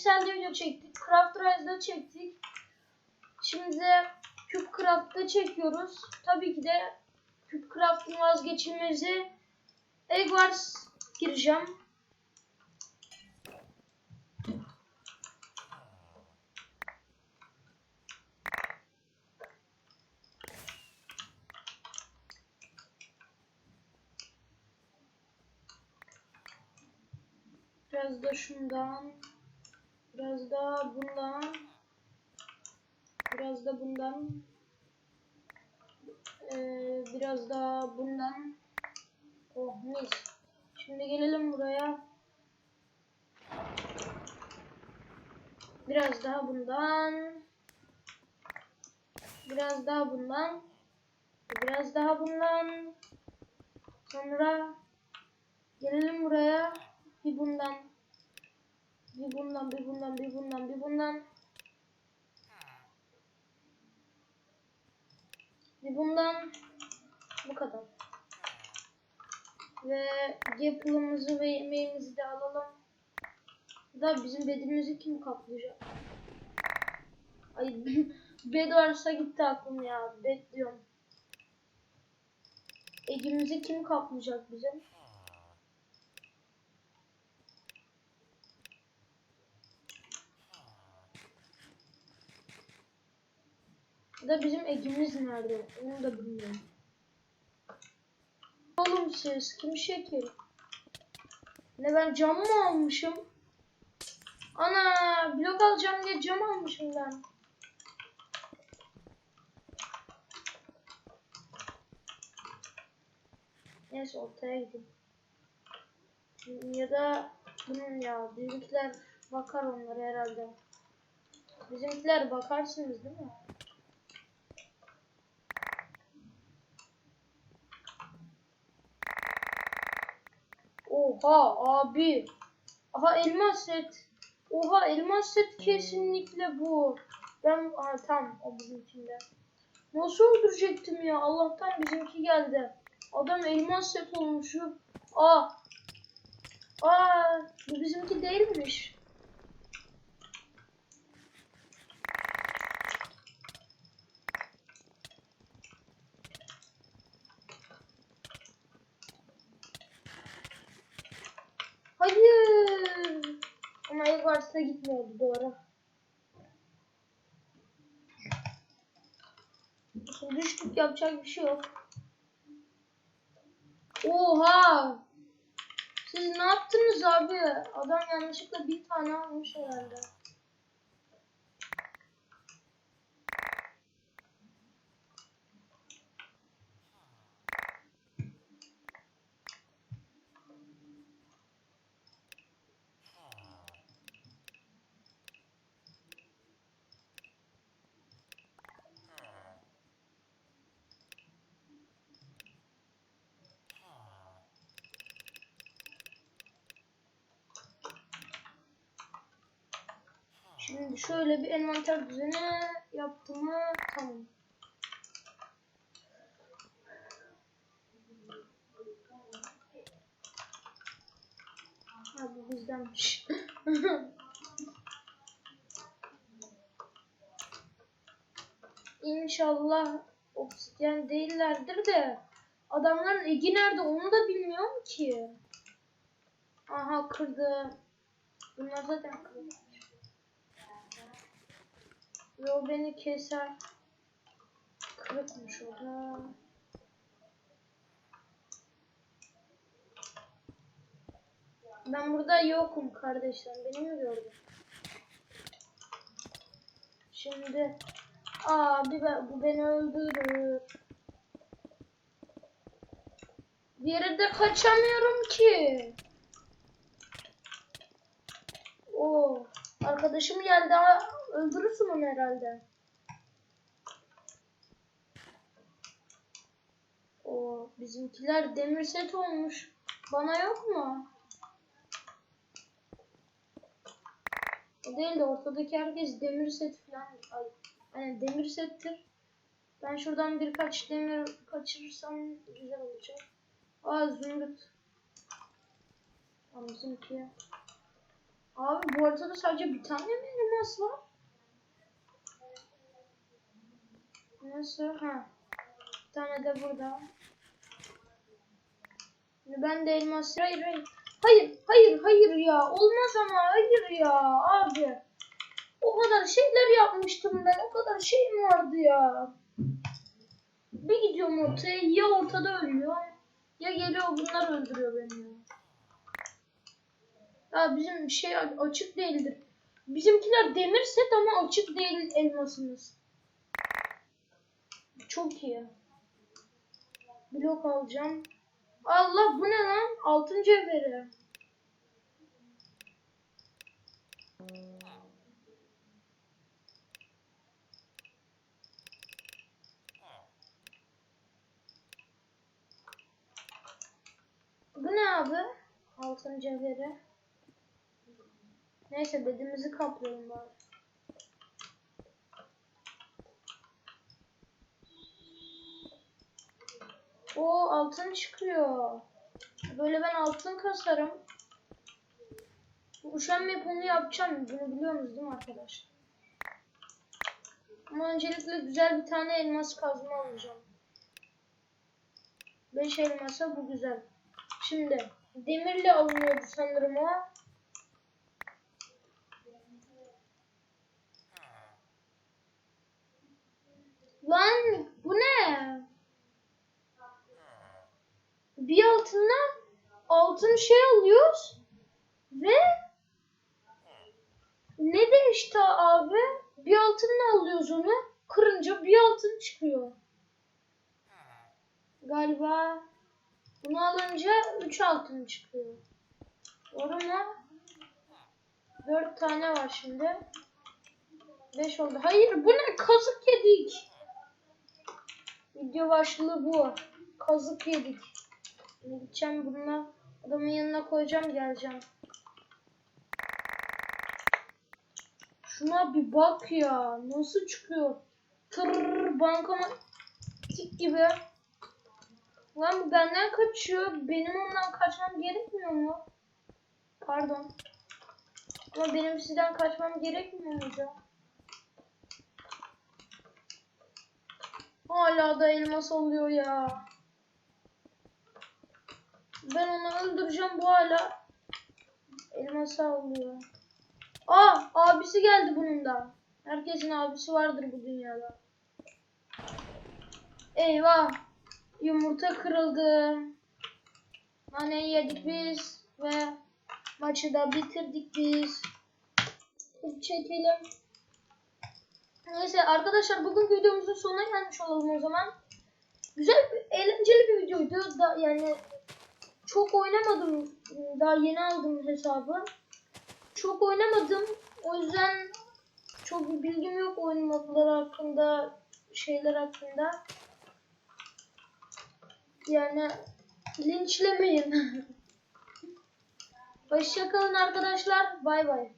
Pixel'de video çektik. Craft Rise'da çektik. Şimdi Cube çekiyoruz. Tabii ki de Cube Craft'ın vazgeçilmezi Egg gireceğim. Biraz da şundan. Biraz da bundan. Biraz da bundan. Ee, biraz da bundan. Oh mis. Şimdi gelelim buraya. Biraz daha bundan. Biraz daha bundan. Biraz daha bundan. Sonra gelelim buraya. Bir bundan. Bir bundan, bir bundan, bir bundan, bir bundan. Bir bundan. Bu kadar. Ve yapılımızı ve yemeğimizi de alalım. Da bizim bedimizi kim kaplayacak? Ay bed varsa gitti aklım ya. Bed diyorum. Egimizi kim kaplayacak bizim? Da bizim egimiz nerede? Onu da bilmiyorum. Oğlum siz kim şekil? Ne ben cam mı almışım? Ana blok alacağım diye cam almışım ben. Neyse ortaya gideyim. Ya da bunun ya bizimkiler bakar onlara herhalde. Bizimkiler bakarsınız değil mi? Oha abi. Aha elmas set. Oha elmas set kesinlikle bu. Ben aha, tam o bizimkinde. Nasıl öldürecektim ya? Allah'tan bizimki geldi. Adam elmas set olmuş. Aa. Aa bu bizimki değilmiş. Hayır. Ama varsa gitmiyordu doğru. Şimdi düştük yapacak bir şey yok. Oha! Siz ne yaptınız abi? Adam yanlışlıkla bir tane almış herhalde. Şimdi şöyle bir envanter düzeni yaptım mı tamam. Ha bu bizdenmiş. İnşallah obsidyen değillerdir de adamların egi nerede onu da bilmiyorum ki. Aha kırdı. Bunlar zaten kırdı. Ve o beni keser. Kırıkmış o. Ben burada yokum kardeşler. Beni mi gördün? Şimdi abi bu beni öldürür. Bir yere de kaçamıyorum ki. Oo, arkadaşım geldi ama öldürürsün onu herhalde. O bizimkiler demir set olmuş. Bana yok mu? O değil de ortadaki herkes demir set falan. Ay, hani demir settir. Ben şuradan birkaç demir kaçırırsam güzel olacak. Aa zümrüt. Ama bizimki. Abi bu haritada sadece bir tane mi elmas var? Nasıl? Ha. Bir tane de burada. Ben de elmas... Hayır hayır. Hayır hayır hayır ya. Olmaz ama hayır ya abi. O kadar şeyler yapmıştım ben. O kadar şeyim vardı ya. Bir gidiyorum ortaya ya ortada ölüyor ya geliyor bunlar öldürüyor beni. Ya bizim şey açık değildir. Bizimkiler demir set ama açık değil elmasımız. Çok iyi. Blok alacağım. Allah bu ne lan? Altın cevheri. Bu ne abi? Altın cevheri. Neyse bedimizi kaplayalım bari. O altın çıkıyor. Böyle ben altın kasarım. Bu Uşan map'ını yapacağım. Bunu biliyorsunuz değil mi arkadaşlar? Ama öncelikle güzel bir tane elmas kazma alacağım. 5 elmasa bu güzel. Şimdi demirle alınıyordu sanırım o. Lan bu ne? Bir altından altın şey alıyoruz ve ne değişti abi? Bir altınla alıyoruz onu. Kırınca bir altın çıkıyor. Galiba bunu alınca 3 altın çıkıyor. Mu? 4 tane var şimdi. 5 oldu. Hayır bu ne? Kazık yedik. Video başlığı bu. Kazık yedik. Şimdi gideceğim bununla adamın yanına koyacağım geleceğim. Şuna bir bak ya. Nasıl çıkıyor? Tırrrr bankamatik gibi. Lan bu benden kaçıyor. Benim ondan kaçmam gerekmiyor mu? Pardon. Ama benim sizden kaçmam gerekmiyor muydu? Hala da elmas oluyor ya. Ben onu öldüreceğim bu hala elması alıyor. Aa abisi geldi bunun da. Herkesin abisi vardır bu dünyada. Eyvah. Yumurta kırıldı. Naneyi yedik biz ve maçı da bitirdik biz. Çekelim. Neyse arkadaşlar bugünkü videomuzun sonuna gelmiş olalım o zaman. Güzel, eğlenceli bir videoydu. Da, yani çok oynamadım. Daha yeni aldım hesabı. Çok oynamadım. O yüzden çok bir bilgim yok oyun modları hakkında, şeyler hakkında. Yani linçlemeyin. Hoşçakalın arkadaşlar. Bay bay.